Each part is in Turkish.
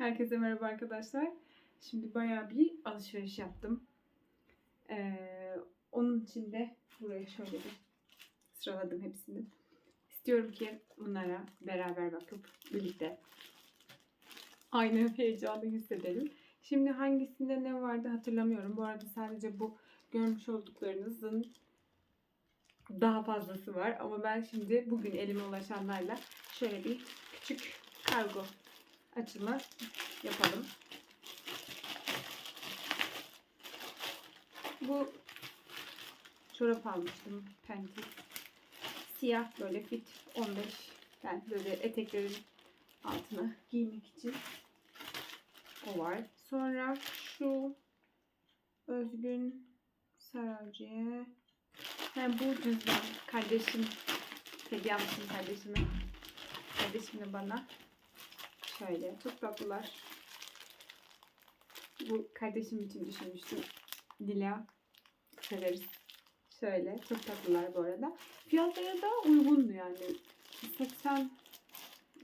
Herkese merhaba arkadaşlar. Şimdi bayağı bir alışveriş yaptım. Ee, onun için de buraya şöyle bir sıraladım hepsini. İstiyorum ki bunlara beraber bakıp birlikte aynı heyecanı hissedelim. Şimdi hangisinde ne vardı hatırlamıyorum. Bu arada sadece bu görmüş olduklarınızın daha fazlası var. Ama ben şimdi bugün elime ulaşanlarla şöyle bir küçük kargo açılma yapalım. Bu çorap almıştım. Pentik. Siyah böyle fit 15. Ben böyle eteklerin altına giymek için. O var. Sonra şu Özgün Saracı'ya Ha, bu cüzdan kardeşim hediye almışım kardeşime. Kardeşim de bana. Şöyle çok. Bu kardeşim için düşünmüştüm. Dila severiz. Şöyle çok bu arada. Fiyatları da uygundu yani. 80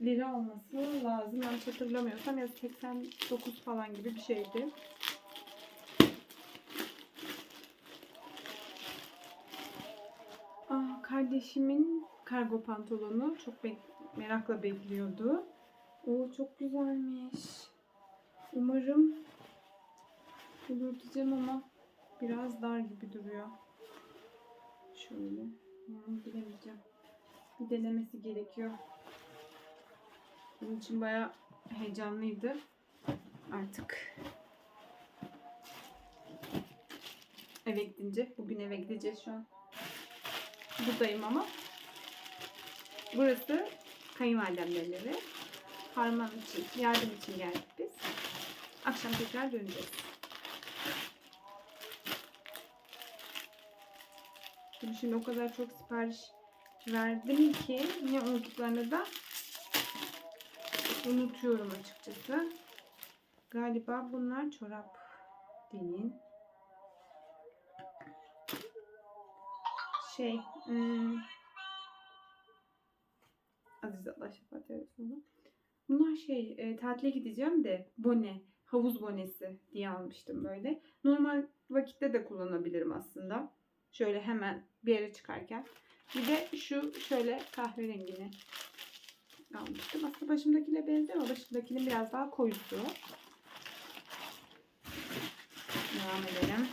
lira olması lazım. Yanlış hatırlamıyorsam ya 89 falan gibi bir şeydi. Aa, kardeşimin kargo pantolonu çok bek- merakla bekliyordu. O çok güzelmiş. Umarım olur diyeceğim ama biraz dar gibi duruyor. Şöyle. Yani bilemeyeceğim. Bir denemesi gerekiyor. Bunun için bayağı heyecanlıydı. Artık eve gidince, bugün eve gideceğiz şu an. Buradayım ama. Burası kayınvalidemlerin evi. Harman için, yardım için geldik biz. Akşam tekrar döneceğiz. Şimdi, şimdi o kadar çok sipariş verdim ki ne unuttuklarını da unutuyorum açıkçası. Galiba bunlar çorap değil. Şey, hmm, Aziz Allah şefaat eylesin. Bunlar şey, e, tatile gideceğim de bone, havuz bonesi diye almıştım böyle. Normal vakitte de kullanabilirim aslında. Şöyle hemen bir yere çıkarken. Bir de şu şöyle kahverengini almıştım. Aslında başımdakiyle benziyor ama başımdakinin biraz daha koyusu. Devam edelim.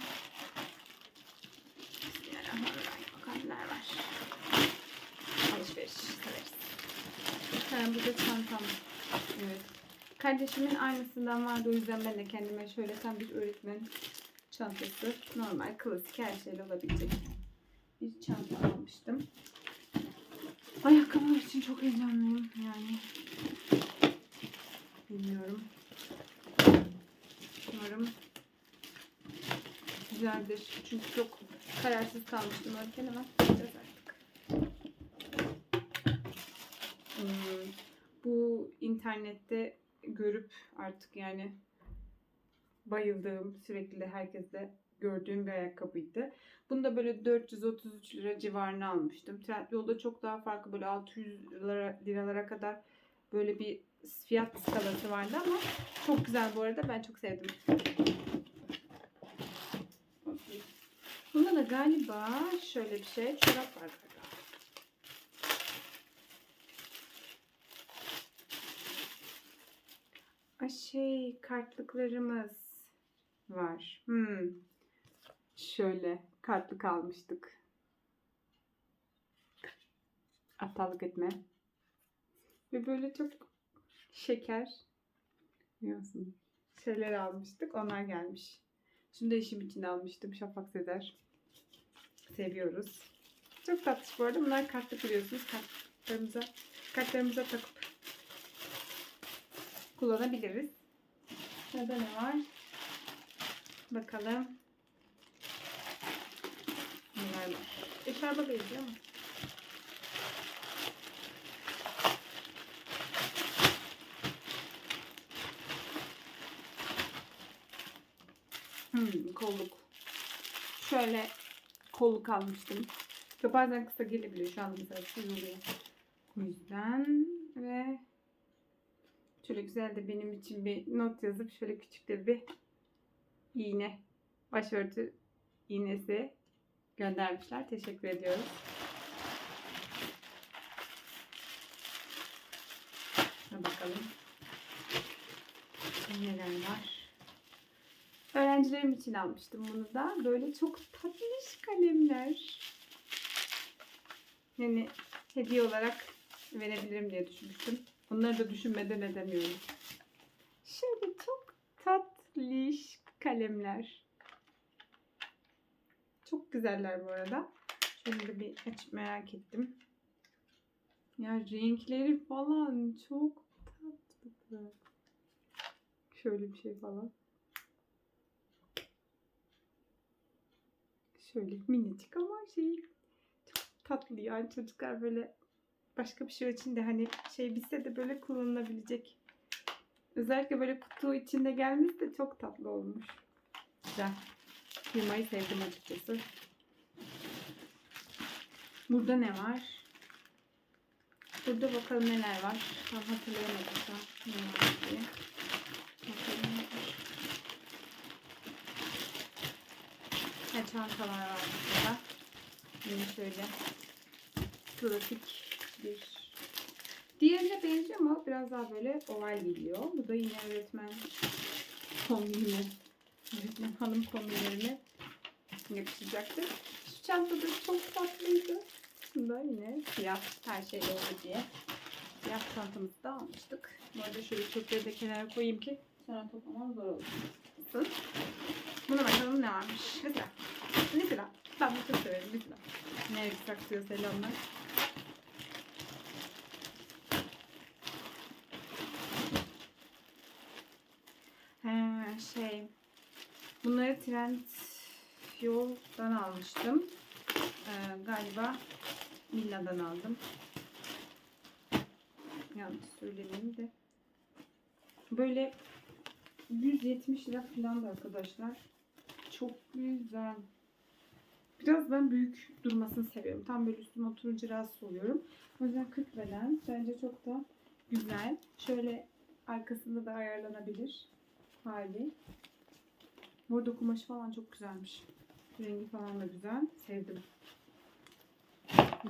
Bakalım var. Alışveriş severiz. Ha, bu da çantam. Kardeşimin aynısından vardı o yüzden ben de kendime şöyle tam bir öğretmen çantası. Normal, klasik her şeyle olabilecek bir çanta almıştım. Ayakkabılar için çok heyecanlıyım yani. Bilmiyorum. Umarım güzeldir. Çünkü çok kararsız kalmıştım alırken ama bakacağız artık. Hmm, bu internette görüp artık yani bayıldığım sürekli de herkeste gördüğüm bir ayakkabıydı. Bunu da böyle 433 lira civarına almıştım. Trendyol'da çok daha farklı böyle 600 lira, liralara kadar böyle bir fiyat skalası vardı ama çok güzel bu arada. Ben çok sevdim. Bunda da galiba şöyle bir şey. Çorap var Ay şey kartlıklarımız var. Hmm. Şöyle kartlık almıştık. Aptallık etme. Ve böyle çok şeker biliyorsun şeyler almıştık. Onlar gelmiş. Şunu da işim için almıştım. Şafak Sezer. Seviyoruz. Çok tatlı bu arada. Bunlar kartlık biliyorsunuz. Kartlarımıza, kartlarımıza takıp kullanabiliriz. Burada ne var? Bakalım. Neler var? Eşarba benziyor ama. Hmm, kolluk. Şöyle kolluk almıştım. Bazen kısa gelebiliyor. Şu anda mesela sızılıyor. O yüzden ve Şöyle güzel de benim için bir not yazıp şöyle küçük de bir iğne, başörtü iğnesi göndermişler. Teşekkür ediyoruz. Şuna bakalım. Neler var? Öğrencilerim için almıştım bunu da. Böyle çok tatlış kalemler. Yani hediye olarak verebilirim diye düşünmüştüm. Bunları da düşünmeden edemiyorum. Şöyle çok tatlış kalemler. Çok güzeller bu arada. Şöyle bir açıp merak ettim. Ya renkleri falan çok tatlı. Şöyle bir şey falan. Şöyle minicik ama şey çok tatlı yani çocuklar böyle başka bir şey için de hani şey bitse de böyle kullanılabilecek. Özellikle böyle kutu içinde gelmesi de çok tatlı olmuş. Güzel. Firmayı sevdim açıkçası. Burada ne var? Burada bakalım neler var. Tam hatırlayamadım an. Ne var diye. Bakalım ne var. Ne çantalar var burada. Yine şöyle klasik bir Diğerine benziyor ama biraz daha böyle oval geliyor. Bu da yine öğretmen kombini. Öğretmen hanım kombinlerine yakışacaktır. Şu çanta da çok tatlıydı. Bunda yine siyah her şey oldu diye. Siyah çantamızı da almıştık. Bu arada şöyle çöpleri de kenara koyayım ki sonra toplamam zor olsun. Buna bakalım ne varmış. Mesela. Mesela. Ben bunu çok severim. Mesela. Nereye saklıyor selamlar. He, şey. Trend yoldan almıştım. Ee, galiba Milla'dan aldım. Yanlış söylemeyeyim de. Böyle 170 lira falan da arkadaşlar. Çok güzel. Biraz ben büyük durmasını seviyorum. Tam böyle üstüme oturunca rahatsız oluyorum. O yüzden 40 beden. Bence çok da güzel. Şöyle arkasında da ayarlanabilir hali. Burada kumaşı falan çok güzelmiş. Rengi falan da güzel. Sevdim.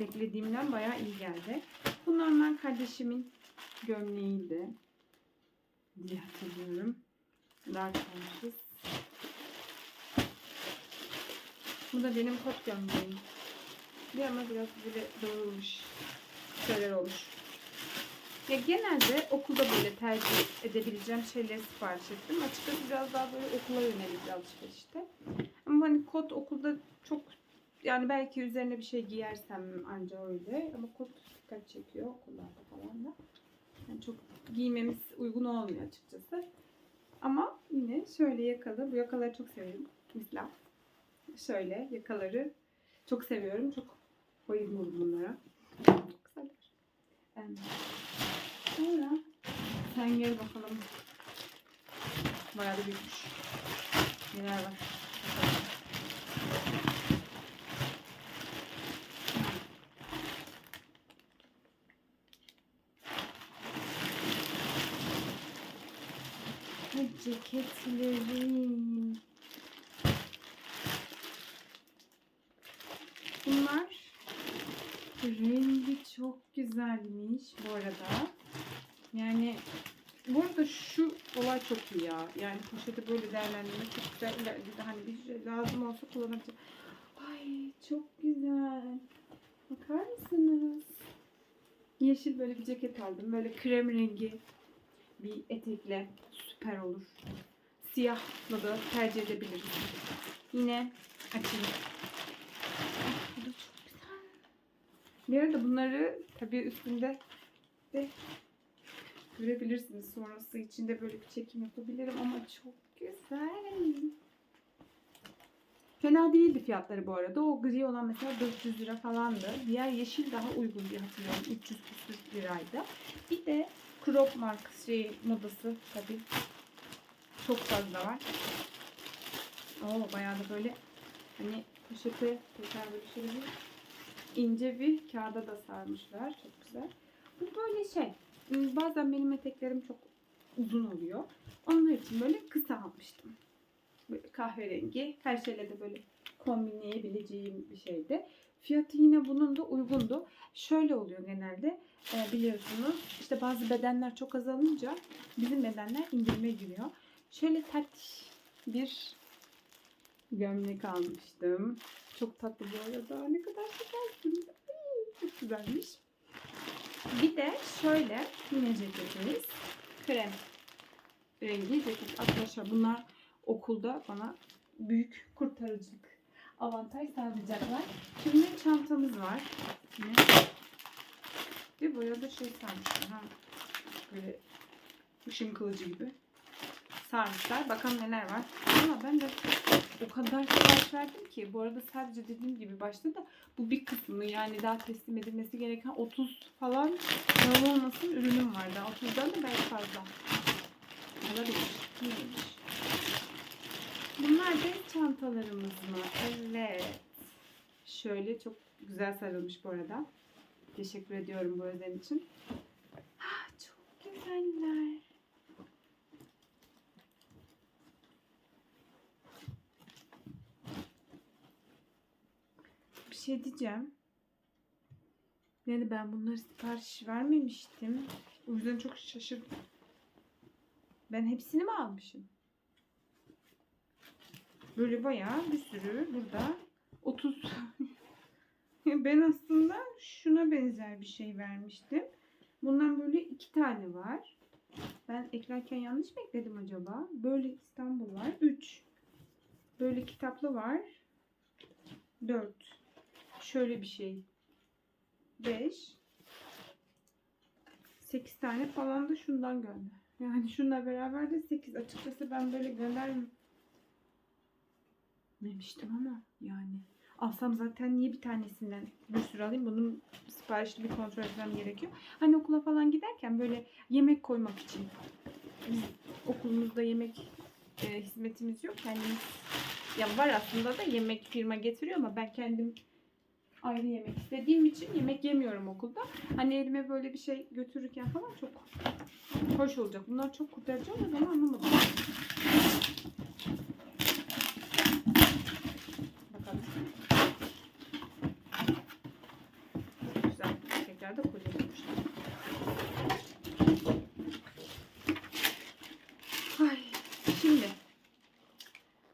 Beklediğimden bayağı iyi geldi. Bu normal kardeşimin gömleğiydi. Diye hatırlıyorum. Dark olmuşuz. Bu da benim kot gömleğim. Bir ama biraz böyle dağılmış. Şeyler olmuş. Ya genelde okulda böyle tercih edebileceğim şeyleri sipariş ettim. Açıkçası biraz daha böyle okula yönelik alışverişte. Ama hani kot okulda çok yani belki üzerine bir şey giyersem anca öyle. Ama kot dikkat çekiyor okullarda falan da. Yani çok giymemiz uygun olmuyor açıkçası. Ama yine şöyle yakalı. Bu yakaları çok seviyorum. Mesela şöyle yakaları çok seviyorum. Çok bayılıyorum bunlara. Evet. Sonra sen gel bakalım. Bayağı da büyükmüş. Neler var? Bakalım. Bu ceketlerim. Bunlar rengi çok güzelmiş bu arada. Yani bu arada şu olay çok iyi ya. Yani poşeti böyle değerlendirmek çok güzel. Hani bir şey lazım olsa kullanabilirim. Ay çok güzel. Bakar mısınız? Yeşil böyle bir ceket aldım. Böyle krem rengi bir etekle süper olur. Siyahla da tercih edebiliriz. Yine açayım. Bu da çok güzel. Bir arada bunları tabii üstünde de görebilirsiniz. Sonrası içinde böyle bir çekim yapabilirim ama çok güzel. Fena değildi fiyatları bu arada. O gri olan mesela 400 lira falandı. Diğer yeşil daha uygun diye hatırlıyorum. 300 küsür liraydı. Bir de crop markası şey modası tabii. Çok fazla var. Oo bayağı da böyle hani poşete tekrar böyle şöyle ince bir kağıda da sarmışlar. Çok güzel. Bu böyle şey. Bazen benim eteklerim çok uzun oluyor. Onlar için böyle kısa almıştım. Böyle kahverengi. Her şeyle de böyle kombinleyebileceğim bir şeydi. Fiyatı yine bunun da uygundu. Şöyle oluyor genelde e, biliyorsunuz işte bazı bedenler çok azalınca bizim bedenler indirime giriyor. Şöyle tatlış bir gömlek almıştım. Çok tatlı bu arada. Ne kadar güzel. Çok güzelmiş. Bir de şöyle yine ceketimiz. Krem rengi ceket. Arkadaşlar bunlar okulda bana büyük kurtarıcılık avantaj sağlayacaklar. Şimdi çantamız var. Yine. Ve buraya da şey sarmışlar. Ha. Böyle ışın kılıcı gibi sarmışlar. Bakalım neler var. Ama ben de o kadar sipariş verdim ki. Bu arada sadece dediğim gibi başta da bu bir kısmı yani daha teslim edilmesi gereken 30 falan yalan olmasın ürünüm var daha. 30'dan da belki fazla. Olabilir. Neymiş? Bunlar da çantalarımız mı? Evet. Şöyle çok güzel sarılmış bu arada. Teşekkür ediyorum bu özen için. Ah, çok güzeller. Bir şey diyeceğim. Yani ben bunları sipariş vermemiştim. O yüzden çok şaşırdım. Ben hepsini mi almışım? Böyle bayağı bir sürü burada 30 ben aslında şuna benzer bir şey vermiştim. Bundan böyle iki tane var. Ben eklerken yanlış mı ekledim acaba? Böyle İstanbul var. 3. Böyle kitaplı var. 4. Şöyle bir şey. 5. 8 tane falan da şundan gönder. Yani şununla beraber de 8. Açıkçası ben böyle göndermemiştim ama yani. Alsam zaten niye bir tanesinden bir sürü alayım? Bunun siparişli bir kontrol etmem gerekiyor. Hani okula falan giderken böyle yemek koymak için. Biz okulumuzda yemek e, hizmetimiz yok. Kendimiz ya var aslında da yemek firma getiriyor ama ben kendim ayrı yemek istediğim için yemek yemiyorum okulda. Hani elime böyle bir şey götürürken falan çok hoş olacak. Bunlar çok kurtarıcı ama ben anlamadım. Ay, şimdi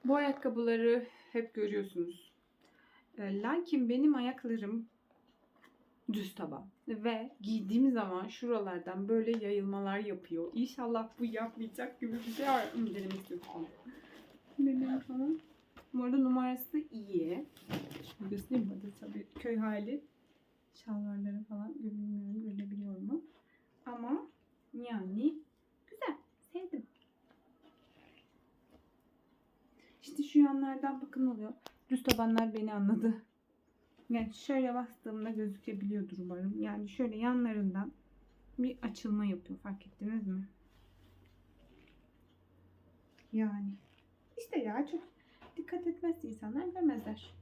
bu ayakkabıları hep görüyorsunuz. E, Lakin benim ayaklarım düz taban ve giydiğim zaman şuralardan böyle yayılmalar yapıyor. İnşallah bu yapmayacak gibi bir şey var. Denemek istiyorum. Denemek falan. Bu arada numarası iyi. Şimdi göstereyim mi? Tabii köy hali. Şalvarları falan bilmiyorum görebiliyor mu? Ama yani güzel. Sevdim. İşte şu yanlardan bakın oluyor. Düz tabanlar beni anladı. Yani şöyle bastığımda gözükebiliyordur umarım. Yani şöyle yanlarından bir açılma yapıyor. Fark ettiniz mi? Yani. işte ya çok dikkat etmezse insanlar görmezler.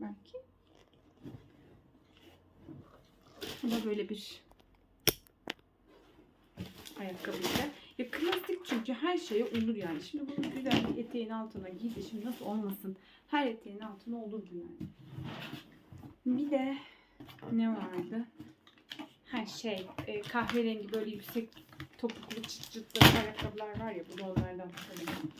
Belki. Da böyle bir ayakkabıyla. Ya klasik çünkü her şeye olur yani. Şimdi bunu güzel bir eteğin altına giydi. Şimdi nasıl olmasın? Her eteğin altına olur bu yani. Bir de ne vardı? Her şey e, kahverengi böyle yüksek topuklu çıt çıtlı ayakkabılar var ya bu da onlardan sanırım.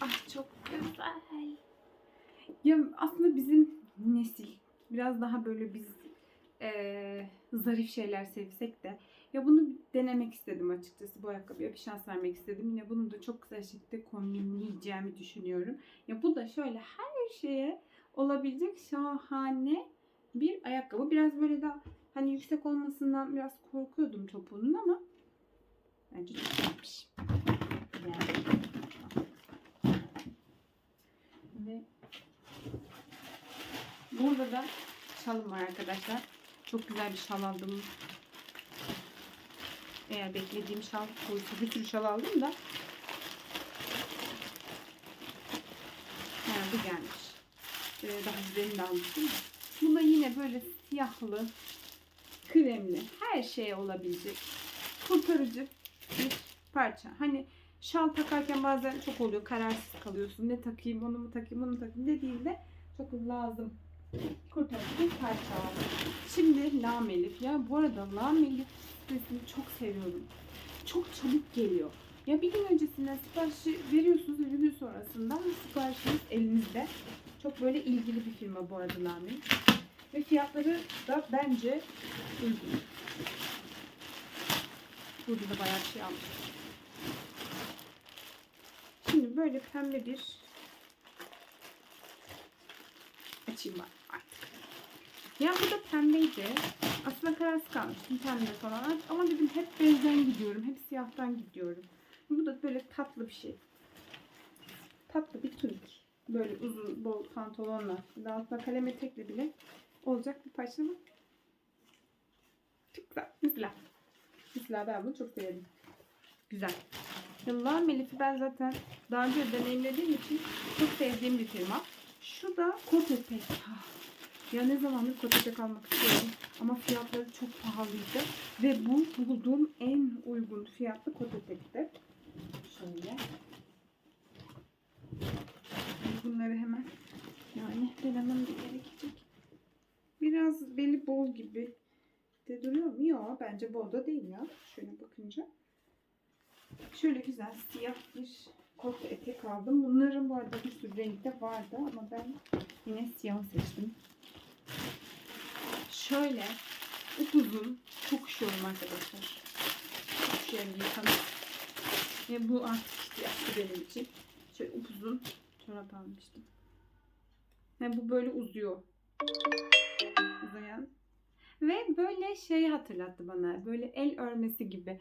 Ah çok güzel. Ya aslında bizim nesil biraz daha böyle biz eee, zarif şeyler sevsek de ya bunu denemek istedim açıkçası bu ayakkabıya bir şans vermek istedim. Yine bunu da çok güzel şekilde kombinleyeceğimi düşünüyorum. Ya bu da şöyle her şeye olabilecek şahane bir ayakkabı. Biraz böyle daha hani yüksek olmasından biraz korkuyordum topuğunun ama bence çok güzelmiş. Yani. Ve burada da şalım var arkadaşlar. Çok güzel bir şal aldım. Eğer beklediğim şal buysa bir sürü şal aldım da. Ha, bu gelmiş. Ee, daha güzelini de almıştım da. Bunda yine böyle siyahlı, kremli, her şeye olabilecek kurtarıcı bir parça. Hani şal takarken bazen çok oluyor, kararsız kalıyorsun. Ne takayım, onu mu takayım, onu mu takayım dediğinde çok lazım kurtarıcı bir parça. Şimdi lam elif. Ya bu arada lam elif sitesini çok seviyorum. Çok çabuk geliyor. Ya bir gün öncesinden siparişi veriyorsunuz ve bir gün sonrasında siparişiniz elinizde. Çok böyle ilgili bir firma bu arada lam elif. Ve fiyatları da bence uygun. Burada da bayağı bir şey almış. Şimdi böyle pembe bir açayım ben artık. Ya bu da pembeydi. Aslında kararsız kalmıştım pembe falan. Ama dedim hep beyazdan gidiyorum. Hep siyahtan gidiyorum. Bu da böyle tatlı bir şey. Tatlı bir tunik. Böyle uzun bol pantolonla. De altına kalem etekle bile olacak bir parça mı? Çok güzel. Mesela. Mesela ben bunu çok sevdim. Güzel. Yıllar Melif'i ben zaten daha önce deneyimlediğim için çok sevdiğim bir firma. Şu da kot etek. Ah, Ya ne zamandır kot etek almak istiyorum. Ama fiyatları çok pahalıydı. Ve bu bulduğum en uygun fiyatlı kot etekti. Şöyle. Bunları hemen yani denemem de gerekecek. Biraz beli bol gibi de duruyor mu? Yok bence bol da değil ya. Şöyle bakınca. Şöyle güzel siyah bir kot etek aldım. Bunların bu arada bir sürü renkte vardı ama ben yine siyah seçtim. Şöyle upuzun çok üşüyorum arkadaşlar. Çok üşüyorum yıkanıp. Ve bu artık ihtiyaçlı benim için. Şöyle upuzun çorap almıştım. Ve bu böyle uzuyor. Uzayan. Ve böyle şey hatırlattı bana. Böyle el örmesi gibi.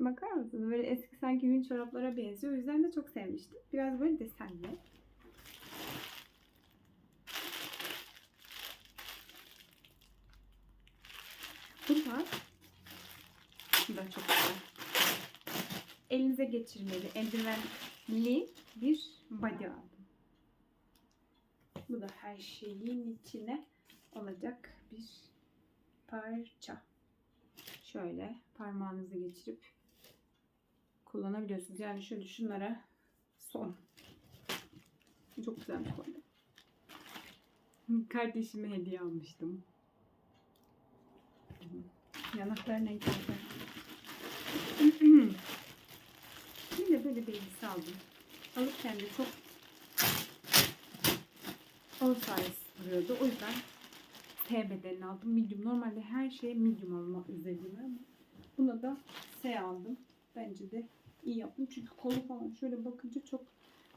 Bakar mısınız? Böyle eski sanki yün çoraplara benziyor. O yüzden de çok sevmiştim. Biraz böyle desenli. Bu da çok güzel. Elinize geçirmeli, eldivenli bir body aldım. Bu da her şeyin içine olacak bir parça. Şöyle parmağınızı geçirip kullanabiliyorsunuz. Yani şöyle şunlara son. Çok güzelmiş bu arada. Kardeşime hediye almıştım. Yanaklarına. Bir de böyle bir elbise aldım. Alırken de çok oversize duruyordu. O yüzden T bedenini aldım. Medium. Normalde her şeye medium alma üzerine ama buna da S aldım. Bence de iyi yaptım. Çünkü kolu falan şöyle bakınca çok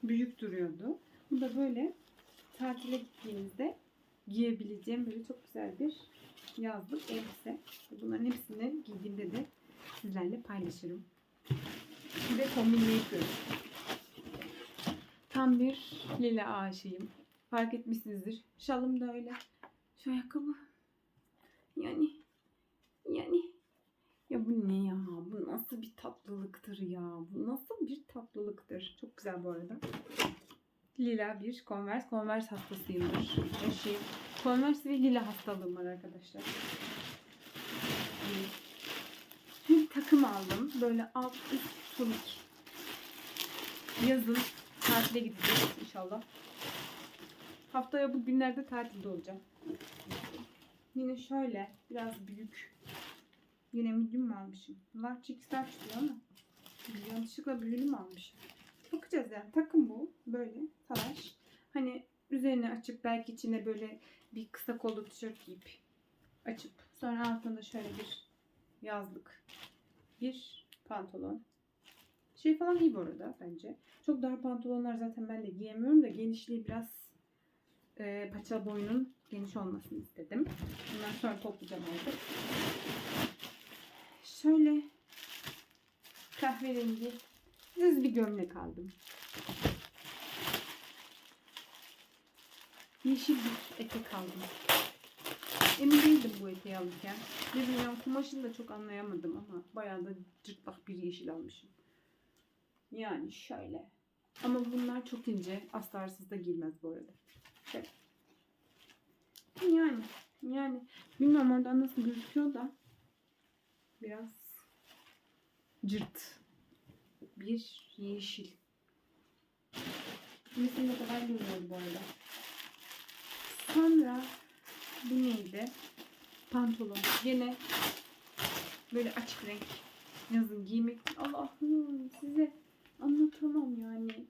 büyük duruyordu. Bu da böyle tatile gittiğimizde giyebileceğim böyle çok güzel bir yazlık elbise. Bunların hepsini giydiğimde de sizlerle paylaşırım. Ve kombinleyip görün. Tam bir lila aşığıyım. Fark etmişsinizdir. Şalım da öyle. Şu ayakkabı. Yani yani ya bu ne ya? Bu nasıl bir tatlılıktır ya? Bu nasıl bir tatlılıktır? Çok güzel bu arada. Lila bir Converse. Converse hastasıyımdır. Şey. Converse ve lila hastalığım var arkadaşlar. Bir takım aldım. Böyle alt üst tunik. Yazın tatile gideceğiz inşallah. Haftaya bu günlerde tatilde olacağım. Yine şöyle biraz büyük. Yine medium almışım? Large XL çıkıyor ama yanlışlıkla büyüğünü mü almışım? Bakacağız yani. Takım bu. Böyle talaş. Hani üzerine açıp belki içine böyle bir kısa kollu tişört giyip açıp sonra altında şöyle bir yazlık bir pantolon. Şey falan iyi bu arada bence. Çok dar pantolonlar zaten ben de giyemiyorum da genişliği biraz e, paça boyunun geniş olmasını istedim. Bundan sonra toplayacağım artık. Şöyle kahverengi düz bir gömlek aldım. Yeşil bir etek aldım. Emin değildim bu eteği alırken. Ne bileyim kumaşını da çok anlayamadım ama bayağı da cırtlak bir yeşil almışım. Yani şöyle. Ama bunlar çok ince. Aslarsız da giyilmez bu arada. Şöyle. Yani Yani bilmiyorum oradan nasıl gözüküyor da biraz cırt bir yeşil. Mesela ne kadar görüyordu bu arada. Sonra bu neydi? Pantolon. Yine böyle açık renk yazın giymek. Allah'ım size anlatamam yani.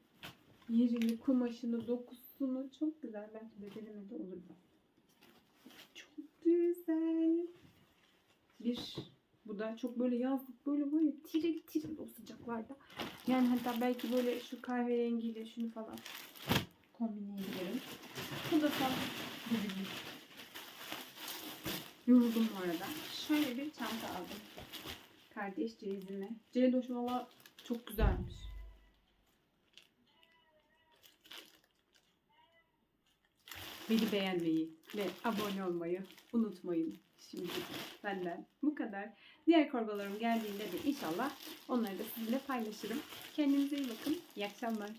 Yerini, kumaşını, dokusunu çok güzel. Belki bedenime de olur. Çok güzel. Bir bu da çok böyle yazlık böyle böyle tiril tiril o sıcaklarda. Yani hatta belki böyle şu kahverengiyle şunu falan kombinleyebilirim. Bu da tam. Yoruldum bu arada. Şöyle bir çanta aldım. Kardeş ceyizime. Ceydoş valla çok güzelmiş. Beni beğenmeyi ve abone olmayı unutmayın. Şimdi benden bu kadar. Diğer korbalarım geldiğinde de inşallah onları da sizinle paylaşırım. Kendinize iyi bakın. İyi akşamlar.